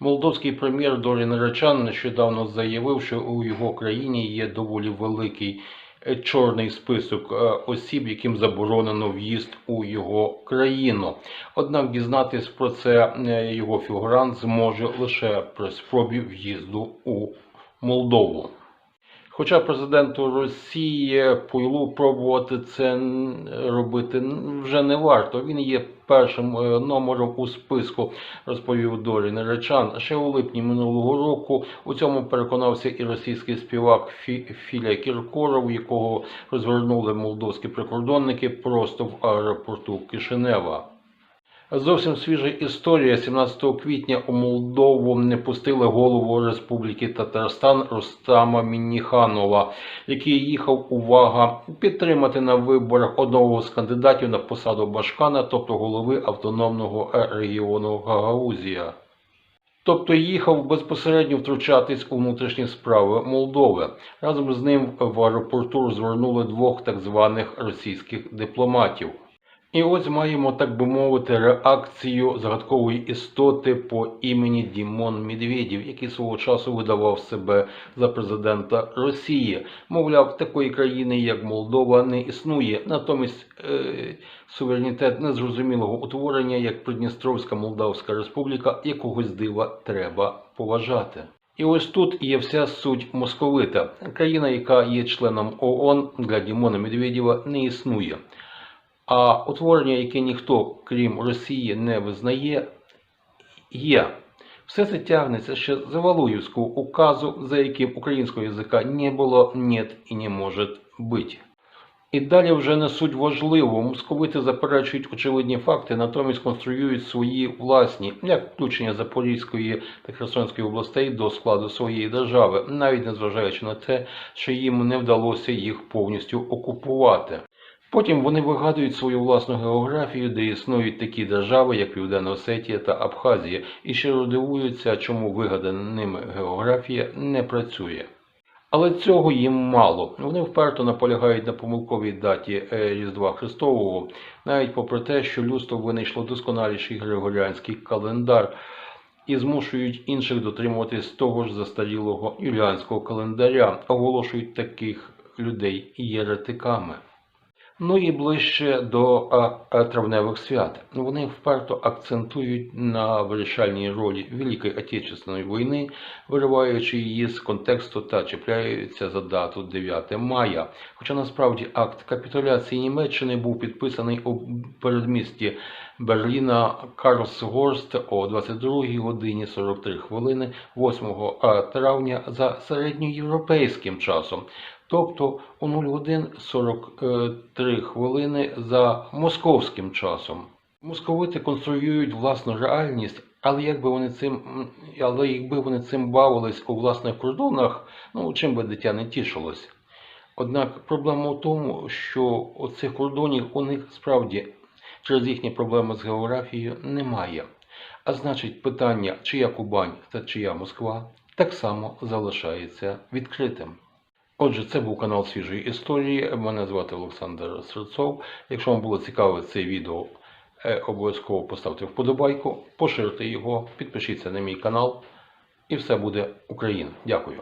Молдовський прем'єр Дорін Речан нещодавно заявив, що у його країні є доволі великий е, чорний список е, осіб, яким заборонено в'їзд у його країну. Однак дізнатись про це е, його фігурант зможе лише при спробі в'їзду у Молдову. Хоча президенту Росії Пуйлу пробувати це робити вже не варто. Він є першим е, номером у списку, розповів Дорін Речан. Ще у липні минулого року у цьому переконався і російський співак Фі- Філя Кіркоров, якого розвернули молдовські прикордонники просто в аеропорту Кишинева. Зовсім свіжа історія. 17 квітня у Молдову не пустили голову Республіки Татарстан Рустама Мінніханова, який їхав, увага, підтримати на виборах одного з кандидатів на посаду Башкана, тобто голови автономного регіону Гагаузія. Тобто їхав безпосередньо втручатись у внутрішні справи Молдови. Разом з ним в аеропорту звернули двох так званих російських дипломатів. І ось маємо, так би мовити, реакцію загадкової істоти по імені Дімон Медведєв, який свого часу видавав себе за президента Росії. Мовляв, такої країни, як Молдова, не існує. Натомість е, суверенітет незрозумілого утворення, як Придністровська Молдавська Республіка, якогось дива треба поважати. І ось тут є вся суть московита. Країна, яка є членом ООН для Дімона Медведєва, не існує. А утворення, яке ніхто, крім Росії, не визнає, є. Все це тягнеться ще з Валуївського указу, за яким українського язика не було, нет і не може бути. І далі вже не суть важливо. Московити заперечують очевидні факти, натомість конструюють свої власні, як включення Запорізької та Херсонської областей до складу своєї держави, навіть незважаючи на те, що їм не вдалося їх повністю окупувати. Потім вони вигадують свою власну географію, де існують такі держави, як Південна Осетія та Абхазія, і щиро дивуються, чому вигадана ними географія не працює. Але цього їм мало. Вони вперто наполягають на помилковій даті е, Різдва Христового, навіть попри те, що людство винайшло досконаліший григоріанський календар і змушують інших дотримуватись того ж застарілого юліанського календаря, оголошують таких людей єретиками. Ну і ближче до а, а, травневих свят. Вони вперто акцентують на вирішальній ролі Великої Отечественної війни, вириваючи її з контексту та чіпляються за дату 9 мая. Хоча насправді акт капітуляції Німеччини був підписаний у передмісті Берліна Карлсгорст о 22 годині 43 хвилини 8 травня за середньоєвропейським часом тобто у 0 годин 43 хвилини за московським часом. Московити конструюють власну реальність, але якби вони цим, але якби вони цим бавились у власних кордонах, ну чим би дитя не тішилось. Однак проблема в тому, що оцих кордонів у них справді через їхні проблеми з географією немає. А значить, питання, чия Кубань та чия Москва, так само залишається відкритим. Отже, це був канал Свіжої історії. Мене звати Олександр Серцов. Якщо вам було цікаве це відео, е, обов'язково поставте вподобайку, поширте його, підпишіться на мій канал, і все буде Україна. Дякую.